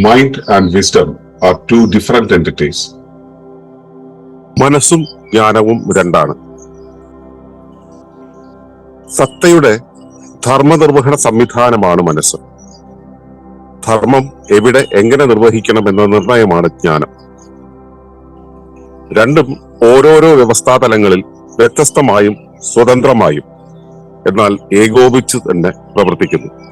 Mind and wisdom are two different entities മനസ്സും ജ്ഞാനവും രണ്ടാണ്. സത്തയുടെ ധർമ്മനിർവഹണ സംവിധാനമാണ് മനസ്സ്. ധർമ്മം എവിടെ എങ്ങനെ നിർവഹിക്കണം എന്ന നിർണയമാണ് ജ്ഞാനം. രണ്ടും ഓരോരോ വ്യവസ്ഥാതലങ്ങളിൽ വ്യത്യസ്തമായും സ്വതന്ത്രമായും എന്നാൽ ഏകോപിച്ച് തന്നെ പ്രവർത്തിക്കുന്നു.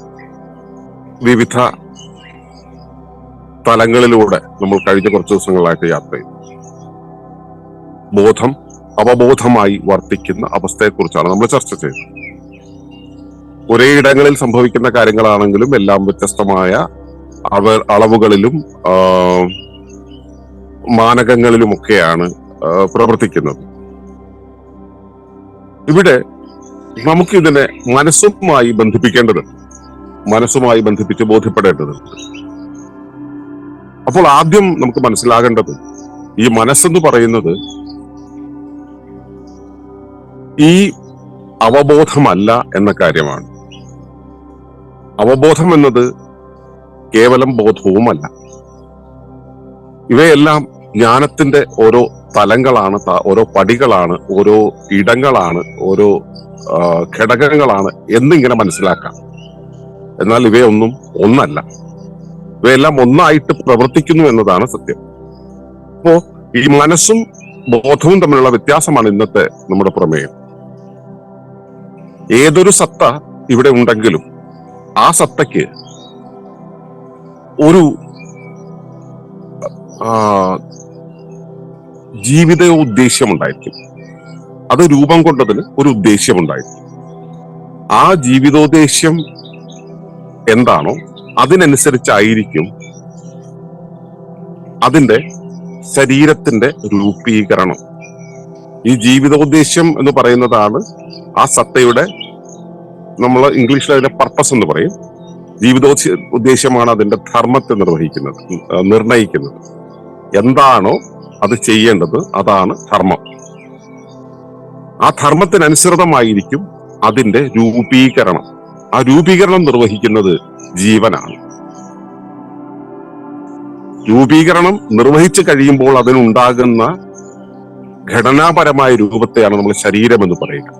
വിവിധ തലങ്ങളിലൂടെ നമ്മൾ കഴിഞ്ഞ കുറച്ച് ദിവസങ്ങളായിട്ട് യാത്ര ചെയ്തു. ബോധം അവബോധമായി വർത്തിക്കുന്ന അവസ്ഥയെക്കുറിച്ചാണ് നമ്മൾ ചർച്ച ചെയ്തത്. ഒരേ ഇടങ്ങളിൽ സംഭവിക്കുന്ന കാര്യങ്ങളാണെങ്കിലും എല്ലാം വ്യത്യസ്തമായ അവ അളവുകളിലും മാനകങ്ങളിലുമൊക്കെയാണ് പ്രവർത്തിക്കുന്നത്. ഇവിടെ നമുക്കിതിനെ മനസ്സുമായി ബന്ധിപ്പിക്കേണ്ടതുണ്ട്. മനസ്സുമായി ബന്ധിപ്പിച്ച് ബോധ്യപ്പെടേണ്ടതുണ്ട്. അപ്പോൾ ആദ്യം നമുക്ക് മനസ്സിലാകേണ്ടത് ഈ മനസ്സെന്ന് പറയുന്നത് ഈ അവബോധമല്ല എന്ന കാര്യമാണ്. അവബോധം എന്നത് കേവലം ബോധവുമല്ല. ഇവയെല്ലാം ജ്ഞാനത്തിന്റെ ഓരോ തലങ്ങളാണ് ഓരോ പടികളാണ് ഓരോ ഇടങ്ങളാണ് ഓരോ ഘടകങ്ങളാണ് എന്നിങ്ങനെ മനസ്സിലാക്കാം. എന്നാൽ ഇവയൊന്നും ഒന്നല്ല. ഇവയെല്ലാം ഒന്നായിട്ട് പ്രവർത്തിക്കുന്നു എന്നതാണ് സത്യം. അപ്പോ ഈ മനസ്സും ബോധവും തമ്മിലുള്ള വ്യത്യാസമാണ് ഇന്നത്തെ നമ്മുടെ പ്രമേയം. ഏതൊരു സത്ത ഇവിടെ ഉണ്ടെങ്കിലും ആ സത്തയ്ക്ക് ഒരു ആ, ഉദ്ദേശ്യം ഉണ്ടായിരിക്കും അത് രൂപം കൊണ്ടതിന് ഒരു ഉദ്ദേശ്യം ഉണ്ടായിരിക്കും ആ ജീവിതോദ്ദേശ്യം എന്താണോ അതിനനുസരിച്ചായിരിക്കും അതിന്റെ ശരീരത്തിന്റെ രൂപീകരണം. ഈ ജീവിതോദ്ദേശ്യം എന്ന് പറയുന്നതാണ് ആ സത്തയുടെ നമ്മൾ ഇംഗ്ലീഷിൽ അതിന്റെ പർപ്പസ് എന്ന് പറയും. ജീവിതോദ്ദേ ഉദ്ദേശ്യമാണ് അതിന്റെ ധർമ്മത്തെ നിർവഹിക്കുന്നത് നിർണയിക്കുന്നത്. എന്താണോ അത് ചെയ്യേണ്ടത് അതാണ് ധർമ്മം. ആ ധർമ്മത്തിനനുസൃതമായിരിക്കും അതിന്റെ രൂപീകരണം. ആ രൂപീകരണം നിർവഹിക്കുന്നത് ജീവനാണ്. രൂപീകരണം നിർവഹിച്ചു കഴിയുമ്പോൾ അതിനുണ്ടാകുന്ന ഘടനാപരമായ രൂപത്തെയാണ് നമ്മൾ ശരീരം എന്ന് പറയുന്നത്.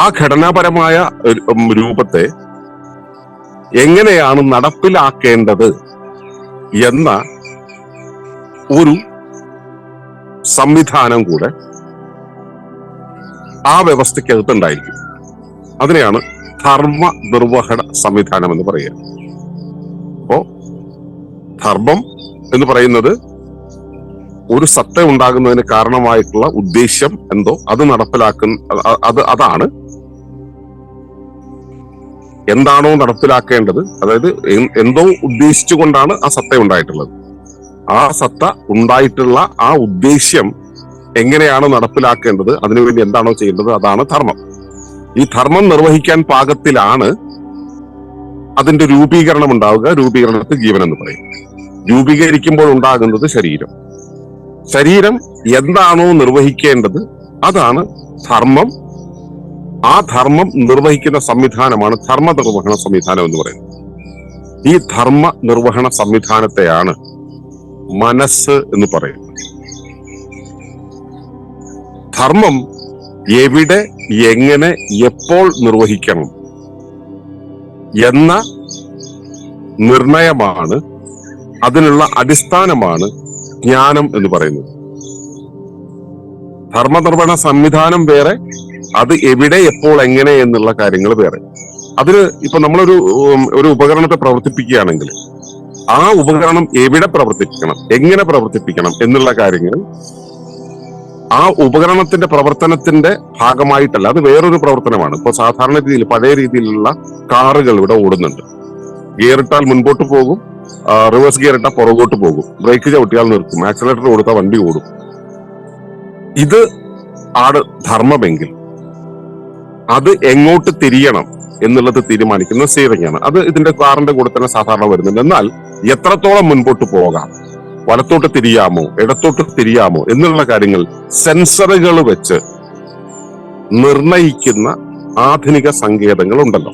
ആ ഘടനാപരമായ രൂപത്തെ എങ്ങനെയാണ് നടപ്പിലാക്കേണ്ടത് എന്ന ഒരു സംവിധാനം കൂടെ ആ വ്യവസ്ഥയ്ക്കകത്തുണ്ടായിരിക്കും അതിനെയാണ് ധർമ്മ നിർവഹണ സംവിധാനം എന്ന് പറയുക. അപ്പോ ധർമ്മം എന്ന് പറയുന്നത് ഒരു സത്ത ഉണ്ടാകുന്നതിന് കാരണമായിട്ടുള്ള ഉദ്ദേശ്യം എന്തോ അത് നടപ്പിലാക്കുന്ന അത് അതാണ്. എന്താണോ നടപ്പിലാക്കേണ്ടത് അതായത് എന്തോ ഉദ്ദേശിച്ചുകൊണ്ടാണ് ആ സത്ത ഉണ്ടായിട്ടുള്ളത്. ആ സത്ത ഉണ്ടായിട്ടുള്ള ആ ഉദ്ദേശ്യം എങ്ങനെയാണ് നടപ്പിലാക്കേണ്ടത് അതിനുവേണ്ടി എന്താണോ ചെയ്യേണ്ടത് അതാണ് ധർമ്മം. ഈ ധർമ്മം നിർവഹിക്കാൻ പാകത്തിലാണ് അതിന്റെ രൂപീകരണം ഉണ്ടാവുക രൂപീകരണത്തിൽ ജീവൻ എന്ന് പറയും രൂപീകരിക്കുമ്പോൾ ഉണ്ടാകുന്നത് ശരീരം. ശരീരം എന്താണോ നിർവഹിക്കേണ്ടത് അതാണ് ധർമ്മം. ആ ധർമ്മം നിർവഹിക്കുന്ന സംവിധാനമാണ് ധർമ്മ നിർവഹണ സംവിധാനം എന്ന് പറയുന്നത്. ഈ ധർമ്മ നിർവഹണ സംവിധാനത്തെയാണ് മനസ്സ് എന്ന് പറയുന്നത്. ധർമ്മം എവിടെ എങ്ങനെ എപ്പോൾ നിർവഹിക്കണം എന്ന നിർണയമാണ് അതിനുള്ള അടിസ്ഥാനമാണ് ജ്ഞാനം എന്ന് പറയുന്നത്. ധർമ്മനിർവഹണ സംവിധാനം വേറെ അത് എവിടെ എപ്പോൾ എങ്ങനെ എന്നുള്ള കാര്യങ്ങൾ വേറെ. അതിന് ഇപ്പൊ നമ്മളൊരു ഒരു ഉപകരണത്തെ പ്രവർത്തിപ്പിക്കുകയാണെങ്കിൽ ആ ഉപകരണം എവിടെ പ്രവർത്തിപ്പിക്കണം എങ്ങനെ പ്രവർത്തിപ്പിക്കണം എന്നുള്ള കാര്യങ്ങൾ ആ ഉപകരണത്തിന്റെ പ്രവർത്തനത്തിന്റെ ഭാഗമായിട്ടല്ല അത് വേറൊരു പ്രവർത്തനമാണ്. ഇപ്പൊ സാധാരണ രീതിയിൽ പഴയ രീതിയിലുള്ള കാറുകൾ ഇവിടെ ഓടുന്നുണ്ട്. ഗിയർ ഇട്ടാൽ മുൻപോട്ട് പോകും റിവേഴ്സ് ഗിയർ ഇട്ടാൽ പുറകോട്ട് പോകും. ബ്രേക്ക് ചവിട്ടിയാൽ നിർത്തും ആക്സിലേറ്റർ കൊടുത്താൽ വണ്ടി ഓടും. ഇത് ആണ് ധർമ്മമെങ്കിൽ. അത് എങ്ങോട്ട് തിരിയണം എന്നുള്ളത് തീരുമാനിക്കുന്ന steering ആണ് അത് ഇതിന്റെ കാറിന്റെ കൂടെ തന്നെ സാധാരണ വരുന്നുണ്ട്. എന്നാൽ എത്രത്തോളം മുൻപോട്ട് പോകാം? വലത്തോട്ട് തിരിയാമോ? ഇടത്തോട്ട് തിരിയാമോ? എന്നുള്ള കാര്യങ്ങൾ സെൻസറുകൾ വെച്ച് നിർണയിക്കുന്ന ആധുനിക സങ്കേതങ്ങൾ ഉണ്ടല്ലോ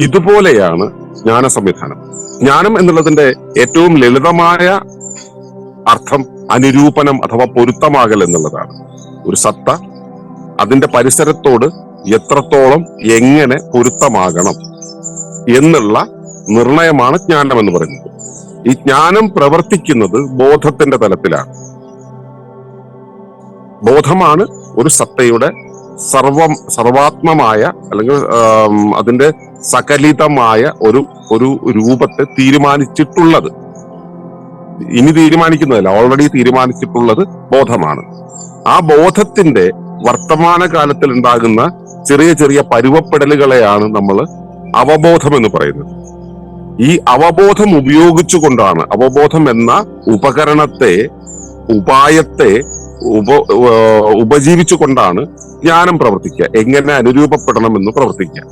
ഇതുപോലെയാണ് ജ്ഞാന സംവിധാനം ജ്ഞാനം എന്നുള്ളതിന്റെ ഏറ്റവും ലളിതമായ അർത്ഥം അനുരൂപനം അഥവാ പൊരുത്തമാകൽ എന്നുള്ളതാണ്. ഒരു സത്ത അതിന്റെ പരിസരത്തോട് എത്രത്തോളം എങ്ങനെ പൊരുത്തമാകണം എന്നുള്ള നിർണയമാണ് ജ്ഞാനം എന്ന് പറയുന്നത്. ഈ ജ്ഞാനം പ്രവർത്തിക്കുന്നത് ബോധത്തിന്റെ തലത്തിലാണ്. ബോധമാണ് ഒരു സത്തയുടെ സർവം സർവാത്മമായ അല്ലെങ്കിൽ അതിന്റെ സകലിതമായ ഒരു ഒരു രൂപത്തെ തീരുമാനിച്ചിട്ടുള്ളത്. ഇനി തീരുമാനിക്കുന്നതല്ല ഓൾറെഡി തീരുമാനിച്ചിട്ടുള്ളത് ബോധമാണ്. ആ ബോധത്തിന്റെ വർത്തമാന കാലത്തിൽ ഉണ്ടാകുന്ന ചെറിയ ചെറിയ പരുവപ്പെടലുകളെയാണ് നമ്മൾ അവബോധം എന്ന് പറയുന്നത്. ഈ അവബോധം ഉപയോഗിച്ചുകൊണ്ടാണ്. അവബോധം എന്ന ഉപകരണത്തെ ഉപായത്തെ ഉപ ഉപജീവിച്ചുകൊണ്ടാണ് ജ്ഞാനം പ്രവർത്തിക്കുക. എങ്ങനെ അനുരൂപപ്പെടണമെന്ന് പ്രവർത്തിക്കുക.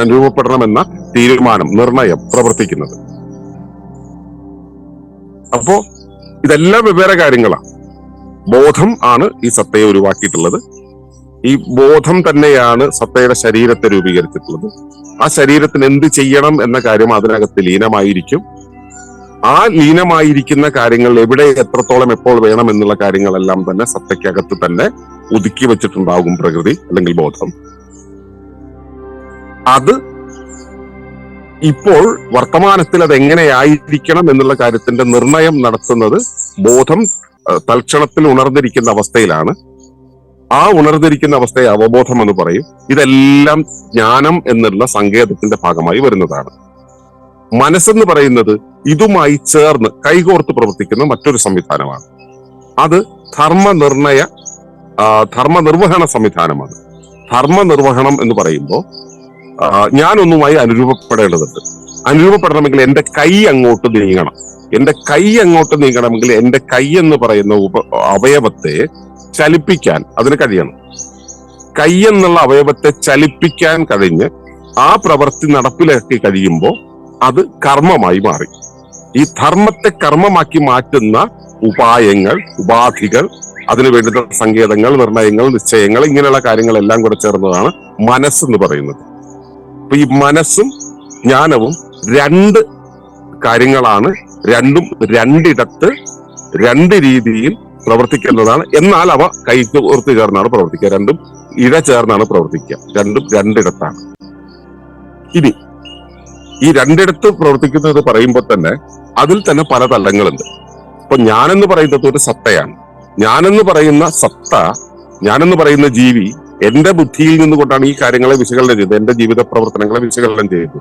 അനുരൂപപ്പെടണമെന്ന തീരുമാനം നിർണയം പ്രവർത്തിക്കുന്നത്. അപ്പോ ഇതെല്ലാം വെവ്വേറെ കാര്യങ്ങളാണ് ബോധം ആണ് ഈ സത്തയെ ഉരുവാക്കിയിട്ടുള്ളത്. ഈ ബോധം തന്നെയാണ് സത്തയുടെ ശരീരത്തെ രൂപീകരിച്ചിട്ടുള്ളത്. ആ ശരീരത്തിന് എന്ത് ചെയ്യണം എന്ന കാര്യം അതിനകത്ത് ലീനമായിരിക്കും. ആ ലീനമായിരിക്കുന്ന കാര്യങ്ങൾ എവിടെ എത്രത്തോളം എപ്പോൾ വേണം എന്നുള്ള കാര്യങ്ങളെല്ലാം തന്നെ സത്തയ്ക്കകത്ത് തന്നെ ഒതുക്കി വെച്ചിട്ടുണ്ടാകും പ്രകൃതി അല്ലെങ്കിൽ ബോധം. അത് ഇപ്പോൾ വർത്തമാനത്തിൽ അത് എങ്ങനെയായിരിക്കണം എന്നുള്ള കാര്യത്തിന്റെ നിർണയം നടത്തുന്നത് ബോധം തൽക്ഷണത്തിൽ ഉണർന്നിരിക്കുന്ന അവസ്ഥയിലാണ്. ആ ഉണർന്നിരിക്കുന്ന അവസ്ഥയെ അവബോധം എന്ന് പറയും. ഇതെല്ലാം ജ്ഞാനം എന്നുള്ള സങ്കേതത്തിന്റെ ഭാഗമായി വരുന്നതാണ്. മനസ്സെന്ന് പറയുന്നത് ഇതുമായി ചേർന്ന് കൈകോർത്ത് പ്രവർത്തിക്കുന്ന മറ്റൊരു സംവിധാനമാണ്. അത് ധർമ്മനിർണയ ധർമ്മനിർവഹണ സംവിധാനമാണ്. ധർമ്മനിർവഹണം എന്ന് പറയുമ്പോൾ ഞാനൊന്നുമായി അനുരൂപപ്പെടേണ്ടതുണ്ട്. അനുരൂപപ്പെടണമെങ്കിൽ എന്റെ കൈ അങ്ങോട്ട് നീങ്ങണം. എന്റെ കൈ അങ്ങോട്ട് നീങ്ങണമെങ്കിൽ എന്റെ കൈ എന്ന് പറയുന്ന അവയവത്തെ ചലിപ്പിക്കാൻ അതിന് കഴിയണം. കൈ എന്നുള്ള അവയവത്തെ ചലിപ്പിക്കാൻ കഴിഞ്ഞ് ആ പ്രവൃത്തി നടപ്പിലാക്കി കഴിയുമ്പോൾ അത് കർമ്മമായി മാറി. ഈ ധർമ്മത്തെ കർമ്മമാക്കി മാറ്റുന്ന ഉപായങ്ങൾ ഉപാധികൾ അതിനു വേണ്ടുന്ന സങ്കേതങ്ങൾ നിർണയങ്ങൾ നിശ്ചയങ്ങൾ ഇങ്ങനെയുള്ള കാര്യങ്ങളെല്ലാം കൂടെ ചേർന്നതാണ് മനസ്സ് എന്ന് പറയുന്നത്. അപ്പൊ ഈ മനസ്സും ജ്ഞാനവും രണ്ട് കാര്യങ്ങളാണ്. രണ്ടും രണ്ടിടത്ത് രണ്ട് രീതിയിൽ പ്രവർത്തിക്കുന്നതാണ് എന്നാൽ അവ കൈക്ക് ഓർത്ത് ചേർന്നാണ് പ്രവർത്തിക്കുക. രണ്ടും ഇഴ ചേർന്നാണ് പ്രവർത്തിക്കുക. രണ്ടും രണ്ടിടത്താണ്. ഇനി ഈ രണ്ടിടത്ത് പ്രവർത്തിക്കുന്നത് പറയുമ്പോൾ തന്നെ അതിൽ തന്നെ പല തലങ്ങളുണ്ട്. ഇപ്പൊ ഞാനെന്ന് പറയുന്നത് ഒരു സത്തയാണ്. ഞാനെന്ന് പറയുന്ന സത്ത ഞാനെന്ന് പറയുന്ന ജീവി എന്റെ ബുദ്ധിയിൽ നിന്നുകൊണ്ടാണ് ഈ കാര്യങ്ങളെ വിശകലനം ചെയ്തത്. എന്റെ ജീവിത പ്രവർത്തനങ്ങളെ വിശകലനം ചെയ്തത്.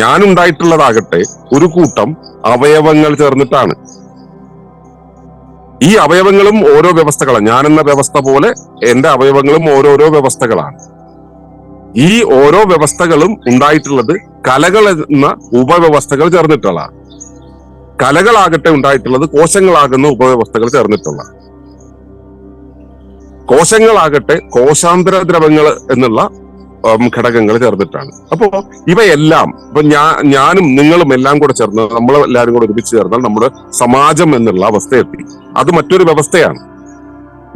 ഞാൻ ഉണ്ടായിട്ടുള്ളതാകട്ടെ ഒരു കൂട്ടം അവയവങ്ങൾ ചേർന്നിട്ടാണ്. ഈ അവയവങ്ങളും ഓരോ വ്യവസ്ഥകളാണ്. ഞാൻ എന്ന വ്യവസ്ഥ പോലെ എന്റെ അവയവങ്ങളും ഓരോരോ വ്യവസ്ഥകളാണ്. ഈ ഓരോ വ്യവസ്ഥകളും ഉണ്ടായിട്ടുള്ളത് കലകൾ എന്ന ഉപവ്യവസ്ഥകൾ ചേർന്നിട്ടുള്ള കലകളാകട്ടെ ഉണ്ടായിട്ടുള്ളത് കോശങ്ങളാകുന്ന ഉപവ്യവസ്ഥകൾ ചേർന്നിട്ടുള്ള കോശങ്ങളാകട്ടെ കോശാന്തര ദ്രവങ്ങൾ എന്നുള്ള ഘടകങ്ങൾ ചേർന്നിട്ടാണ്. അപ്പോ ഇവയെല്ലാം ഇപ്പൊ ഞാൻ ഞാനും നിങ്ങളും എല്ലാം കൂടെ ചേർന്ന് നമ്മൾ എല്ലാവരും കൂടെ ഒരുമിച്ച് ചേർന്നാൽ നമ്മുടെ സമാജം എന്നുള്ള അവസ്ഥയെത്തി അത് മറ്റൊരു വ്യവസ്ഥയാണ്.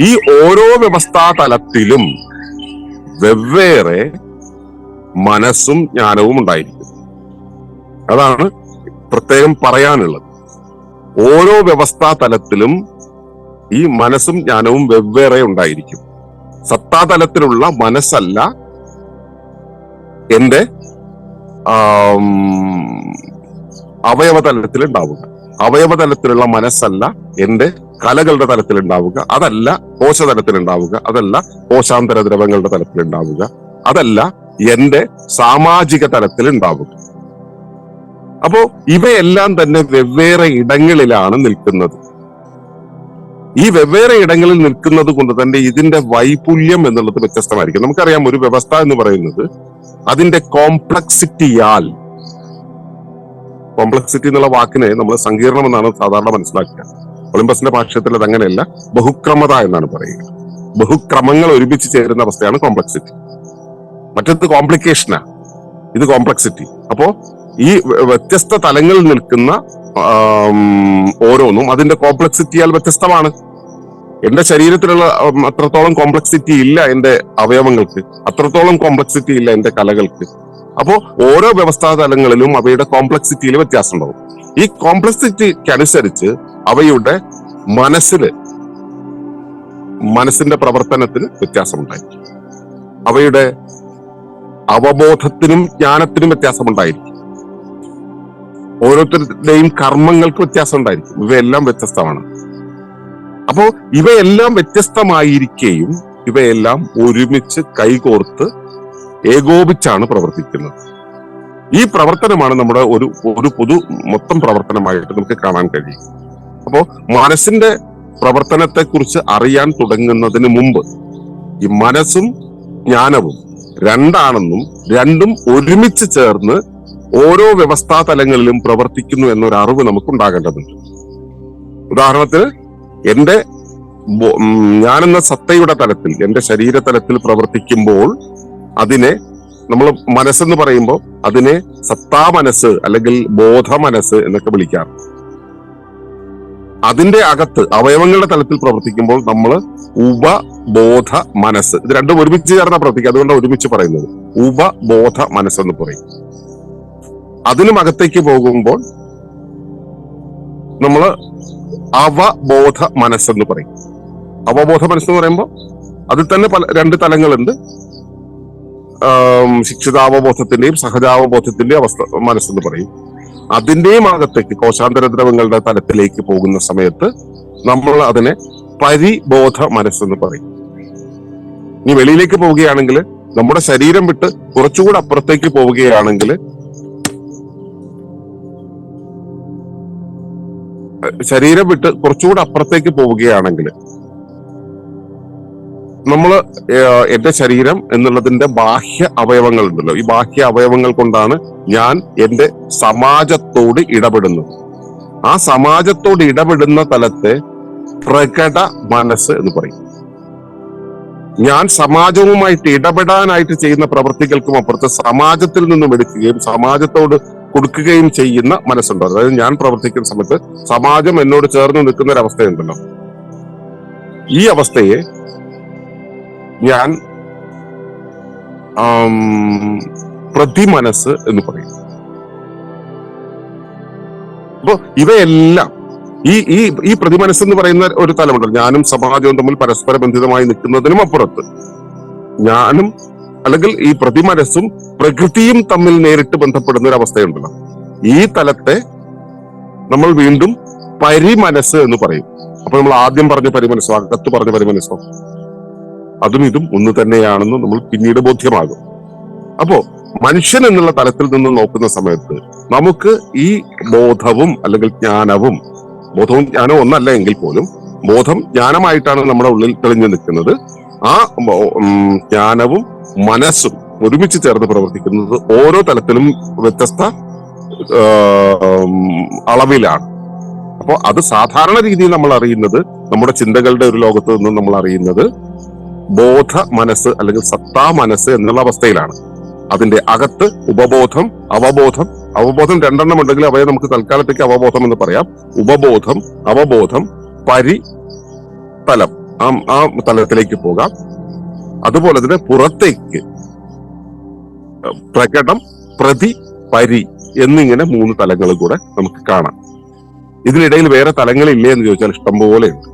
ഈ ഓരോ വ്യവസ്ഥാ തലത്തിലും വെവ്വേറെ മനസ്സും ജ്ഞാനവും ഉണ്ടായിരിക്കും. അതാണ് പ്രത്യേകം പറയാനുള്ളത്. ഓരോ വ്യവസ്ഥാ തലത്തിലും ഈ മനസ്സും ജ്ഞാനവും വെവ്വേറെ ഉണ്ടായിരിക്കും. സത്താതലത്തിലുള്ള മനസ്സല്ല എന്റെ അവയവ അവയവതലത്തിൽ ഉണ്ടാവുക അവയവതലത്തിലുള്ള മനസ്സല്ല എന്റെ കലകളുടെ തലത്തിൽ ഉണ്ടാവുക അതല്ല കോശതലത്തിൽ ഉണ്ടാവുക അതല്ല കോശാന്തര ദ്രവങ്ങളുടെ തലത്തിൽ ഉണ്ടാവുക അതല്ല എന്റെ സാമാജിക തലത്തിൽ ഉണ്ടാവുക അപ്പോ ഇവയെല്ലാം തന്നെ വെവ്വേറെ ഇടങ്ങളിലാണ് നിൽക്കുന്നത്. ഈ വെവ്വേറെ ഇടങ്ങളിൽ നിൽക്കുന്നത് കൊണ്ട് തന്നെ ഇതിന്റെ വൈപുല്യം എന്നുള്ളത് വ്യത്യസ്തമായിരിക്കും. നമുക്കറിയാം ഒരു വ്യവസ്ഥ എന്ന് പറയുന്നത് അതിന്റെ കോംപ്ലക്സിറ്റിയാൽ കോംപ്ലക്സിറ്റി എന്നുള്ള വാക്കിനെ നമ്മൾ സങ്കീർണം എന്നാണ് സാധാരണ മനസ്സിലാക്കുക. ഒളിമ്പസിന്റെ ഭാഷത്തിൽ അത് അങ്ങനെയല്ല ബഹുക്രമത എന്നാണ് പറയുക. ബഹുക്രമങ്ങൾ ഒരുമിച്ച് ചേരുന്ന അവസ്ഥയാണ് കോംപ്ലക്സിറ്റി മറ്റത് കോംപ്ലിക്കേഷനാ ഇത് കോംപ്ലക്സിറ്റി അപ്പോ ഈ വ്യത്യസ്ത തലങ്ങളിൽ നിൽക്കുന്ന ഓരോന്നും അതിന്റെ കോംപ്ലക്സിറ്റിയാൽ വ്യത്യസ്തമാണ്. എന്റെ ശരീരത്തിലുള്ള അത്രത്തോളം കോംപ്ലക്സിറ്റി ഇല്ല എന്റെ അവയവങ്ങൾക്ക്. അത്രത്തോളം കോംപ്ലക്സിറ്റി ഇല്ല എന്റെ കലകൾക്ക്. അപ്പോൾ ഓരോ വ്യവസ്ഥാ തലങ്ങളിലും അവയുടെ കോംപ്ലക്സിറ്റിയിൽ വ്യത്യാസം ഉണ്ടാവും. ഈ കോംപ്ലക്സിറ്റിക്ക് അനുസരിച്ച് അവയുടെ മനസ്സിൽ മനസ്സിന്റെ പ്രവർത്തനത്തിന് വ്യത്യാസമുണ്ടായിരിക്കും അവയുടെ അവബോധത്തിനും ജ്ഞാനത്തിനും വ്യത്യാസമുണ്ടായിരിക്കും ഓരോരുത്തരുടെയും കർമ്മങ്ങൾക്ക് വ്യത്യാസം ഉണ്ടായിരിക്കും. ഇവയെല്ലാം വ്യത്യസ്തമാണ്. അപ്പോ ഇവയെല്ലാം വ്യത്യസ്തമായിരിക്കെയും ഇവയെല്ലാം ഒരുമിച്ച് കൈകോർത്ത് ഏകോപിച്ചാണ് പ്രവർത്തിക്കുന്നത്. ഈ പ്രവർത്തനമാണ് നമ്മുടെ ഒരു ഒരു പൊതു മൊത്തം പ്രവർത്തനമായിട്ട് നമുക്ക് കാണാൻ കഴിയും. അപ്പോ മനസ്സിന്റെ പ്രവർത്തനത്തെക്കുറിച്ച് അറിയാൻ തുടങ്ങുന്നതിന് മുമ്പ് ഈ മനസ്സും ജ്ഞാനവും രണ്ടാണെന്നും രണ്ടും ഒരുമിച്ച് ചേർന്ന് ഓരോ വ്യവസ്ഥാ തലങ്ങളിലും പ്രവർത്തിക്കുന്നു എന്നൊരു അറിവ് നമുക്ക് ഉണ്ടാകേണ്ടതുണ്ട് ഉദാഹരണത്തിന് എന്റെ ഞാനെന്ന സത്തയുടെ തലത്തിൽ എന്റെ ശരീര തലത്തിൽ പ്രവർത്തിക്കുമ്പോൾ അതിനെ നമ്മൾ മനസ്സെന്ന് പറയുമ്പോൾ അതിനെ സത്താ മനസ്സ് അല്ലെങ്കിൽ ബോധ മനസ്സ് എന്നൊക്കെ വിളിക്കാറ്. അതിന്റെ അകത്ത് അവയവങ്ങളുടെ തലത്തിൽ പ്രവർത്തിക്കുമ്പോൾ നമ്മൾ ഉപബോധ മനസ്സ് ഇത് രണ്ടും ഒരുമിച്ച് ചേർന്ന പ്രവർത്തിക്കുക അതുകൊണ്ട് ഒരുമിച്ച് പറയുന്നത്. ഉപബോധ മനസ്സെന്ന് പറയും. അതിനും അകത്തേക്ക് പോകുമ്പോൾ നമ്മൾ അവബോധ മനസ്സെന്ന് പറയും. അവബോധ മനസ്സെന്ന് പറയുമ്പോൾ അതിൽ തന്നെ പല രണ്ട് തലങ്ങളുണ്ട്. ശിക്ഷിതാവബോധത്തിന്റെയും സഹജാവബോധത്തിന്റെയും അവസ്ഥ മനസ്സെന്ന് പറയും. അതിന്റെയും ആകത്തേക്ക് കോശാന്തര ദ്രവങ്ങളുടെ തലത്തിലേക്ക് പോകുന്ന സമയത്ത് നമ്മൾ അതിനെ പരിബോധ മനസ്സെന്ന് പറയും. ഇനി വെളിയിലേക്ക് പോവുകയാണെങ്കിൽ നമ്മുടെ ശരീരം വിട്ട് കുറച്ചുകൂടെ അപ്പുറത്തേക്ക് പോവുകയാണെങ്കിൽ ശരീരം വിട്ട് കുറച്ചുകൂടെ അപ്പുറത്തേക്ക് പോവുകയാണെങ്കിൽ നമ്മൾ എന്റെ ശരീരം എന്നുള്ളതിന്റെ ബാഹ്യ അവയവങ്ങൾ ഉണ്ടല്ലോ. ഈ ബാഹ്യ അവയവങ്ങൾ കൊണ്ടാണ് ഞാൻ എന്റെ സമാജത്തോട് ഇടപെടുന്നത്. ആ സമാജത്തോട് ഇടപെടുന്ന തലത്തെ പ്രകട മനസ്സ് എന്ന് പറയും. ഞാൻ സമാജവുമായിട്ട് ഇടപെടാനായിട്ട് ചെയ്യുന്ന പ്രവൃത്തികൾക്കും അപ്പുറത്ത് സമാജത്തിൽ നിന്നും എടുക്കുകയും സമാജത്തോട് കൊടുക്കുകയും ചെയ്യുന്ന മനസ്സുണ്ടോ. അതായത് ഞാൻ പ്രവർത്തിക്കുന്ന സമയത്ത് സമാജം എന്നോട് ചേർന്ന് നിൽക്കുന്ന ഒരു അവസ്ഥയുണ്ടല്ലോ. ഈ അവസ്ഥയെ ഞാൻ പ്രതിമനസ് എന്ന് പറയും. അപ്പോ ഇവയെല്ലാം ഈ ഈ ഈ പ്രതിമനസ് എന്ന് പറയുന്ന ഒരു തലമുണ്ടല്ലോ ഞാനും സമാജവും തമ്മിൽ പരസ്പര ബന്ധിതമായി നിൽക്കുന്നതിനും അപ്പുറത്ത് ഞാനും അല്ലെങ്കിൽ ഈ പ്രതിമനസ്സും പ്രകൃതിയും തമ്മിൽ നേരിട്ട് ബന്ധപ്പെടുന്ന ഒരു അവസ്ഥയുണ്ടല്ലോ. ഈ തലത്തെ നമ്മൾ വീണ്ടും പരിമനസ് എന്ന് പറയും. അപ്പൊ നമ്മൾ ആദ്യം പറഞ്ഞ പരിമനസ്സോ അകത്ത് പറഞ്ഞ പരിമനസ്സോ അതും ഇതും ഒന്ന് തന്നെയാണെന്ന് നമ്മൾ പിന്നീട് ബോധ്യമാകും. അപ്പോ മനുഷ്യൻ എന്നുള്ള തലത്തിൽ നിന്ന് നോക്കുന്ന സമയത്ത് നമുക്ക് ഈ ബോധവും അല്ലെങ്കിൽ ജ്ഞാനവും ബോധവും ജ്ഞാനവും ഒന്നല്ല എങ്കിൽ പോലും ബോധം ജ്ഞാനമായിട്ടാണ് നമ്മുടെ ഉള്ളിൽ തെളിഞ്ഞു നിൽക്കുന്നത്. ആ ജ്ഞാനവും മനസ്സും ഒരുമിച്ച് ചേർന്ന് പ്രവർത്തിക്കുന്നത് ഓരോ തലത്തിലും വ്യത്യസ്ത അളവിലാണ്. അപ്പോൾ അത് സാധാരണ രീതിയിൽ നമ്മൾ അറിയുന്നത് നമ്മുടെ ചിന്തകളുടെ ഒരു ലോകത്ത് നിന്ന് നമ്മൾ അറിയുന്നത് ബോധ മനസ്സ് അല്ലെങ്കിൽ സത്താ മനസ്സ് എന്നുള്ള അവസ്ഥയിലാണ്. അതിന്റെ അകത്ത് ഉപബോധം അവബോധം അവബോധം രണ്ടെണ്ണം ഉണ്ടെങ്കിൽ അവയെ നമുക്ക് തൽക്കാലത്തേക്ക് അവബോധം എന്ന് പറയാം. ഉപബോധം അവബോധം പരി തലം ആ ആ തലത്തിലേക്ക് പോകാം. അതുപോലെ തന്നെ പുറത്തേക്ക് പ്രകടം പ്രതി പരി എന്നിങ്ങനെ മൂന്ന് തലങ്ങൾ കൂടെ നമുക്ക് കാണാം. ഇതിനിടയിൽ വേറെ തലങ്ങളില്ലേ എന്ന് ചോദിച്ചാൽ ഇഷ്ടം പോലെ ഉണ്ട്.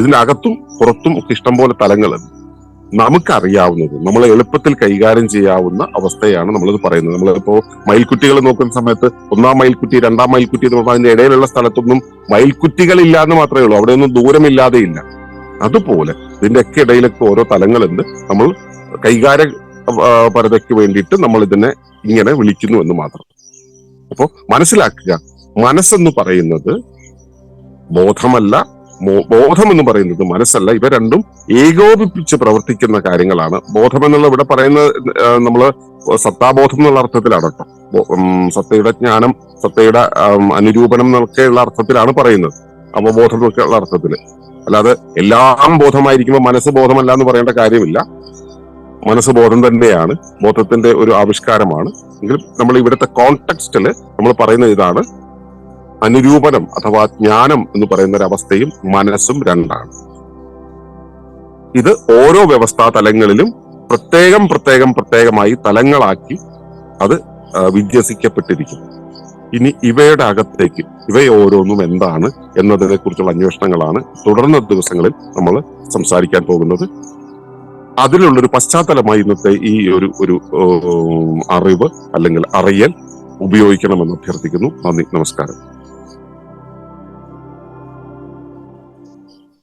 ഇതിന്റെ അകത്തും പുറത്തും ഒക്കെ ഇഷ്ടം പോലെ തലങ്ങളുണ്ട് നമുക്കറിയാവുന്നത് നമ്മൾ എളുപ്പത്തിൽ കൈകാര്യം ചെയ്യാവുന്ന അവസ്ഥയാണ് നമ്മളിത് പറയുന്നത്. നമ്മളിപ്പോ മയിൽക്കുറ്റികൾ നോക്കുന്ന സമയത്ത് ഒന്നാം മയിൽക്കുട്ടി രണ്ടാം മയിൽക്കുട്ടി എന്ന് പറഞ്ഞാൽ അതിന്റെ ഇടയിലുള്ള സ്ഥലത്തൊന്നും മയിൽക്കുട്ടികൾ ഇല്ല എന്ന് മാത്രമേ ഉള്ളൂ. അവിടെയൊന്നും ദൂരമില്ലാതെ ഇല്ല അതുപോലെ ഇതിന്റെ ഒക്കെ ഇടയിലൊക്കെ ഓരോ തലങ്ങളുണ്ട്. നമ്മൾ കൈകാര്യ പരതയ്ക്ക് വേണ്ടിയിട്ട് നമ്മൾ ഇതിനെ ഇങ്ങനെ വിളിക്കുന്നു എന്ന് മാത്രം. അപ്പോ മനസ്സിലാക്കുക മനസ്സെന്ന് പറയുന്നത് ബോധമല്ല ബോധം എന്ന് പറയുന്നത് മനസ്സല്ല. ഇവ രണ്ടും ഏകോപിപ്പിച്ച് പ്രവർത്തിക്കുന്ന കാര്യങ്ങളാണ്. ബോധം എന്നുള്ള ഇവിടെ പറയുന്ന നമ്മൾ സത്താബോധം എന്നുള്ള അർത്ഥത്തിലാണ് കേട്ടോ. സത്തയുടെ ജ്ഞാനം സത്തയുടെ അനുരൂപണം എന്നൊക്കെയുള്ള അർത്ഥത്തിലാണ് പറയുന്നത്. അവബോധം എന്നൊക്കെയുള്ള അർത്ഥത്തിൽ. അല്ലാതെ എല്ലാം ബോധമായിരിക്കുമ്പോൾ മനസ്സ് ബോധമല്ല എന്ന് പറയേണ്ട കാര്യമില്ല. മനസ്സ് ബോധം തന്നെയാണ് ബോധത്തിന്റെ ഒരു ആവിഷ്കാരമാണ്. എങ്കിലും നമ്മൾ ഇവിടുത്തെ കോണ്ടെക്സ്റ്റിൽ നമ്മൾ പറയുന്ന ഇതാണ്. അനുരൂപനം അഥവാ ജ്ഞാനം എന്ന് പറയുന്ന ഒരവസ്ഥയും മനസ്സും രണ്ടാണ്. ഇത് ഓരോ വ്യവസ്ഥാ തലങ്ങളിലും പ്രത്യേകം പ്രത്യേകം പ്രത്യേകമായി തലങ്ങളാക്കി അത് ആ, വിന്യസിക്കപ്പെട്ടിരിക്കും ഇനി ഇവയുടെ അകത്തേക്ക് ഇവയോരോന്നും എന്താണ് എന്നതിനെ കുറിച്ചുള്ള അന്വേഷണങ്ങളാണ് തുടർന്ന ദിവസങ്ങളിൽ നമ്മൾ സംസാരിക്കാൻ പോകുന്നത്. അതിലുള്ളൊരു പശ്ചാത്തലമായി ഇന്നത്തെ ഈ ഒരു ഒരു അറിവ് അല്ലെങ്കിൽ അറിയൽ ഉപയോഗിക്കണമെന്ന് അഭ്യർത്ഥിക്കുന്നു. നന്ദി നമസ്കാരം.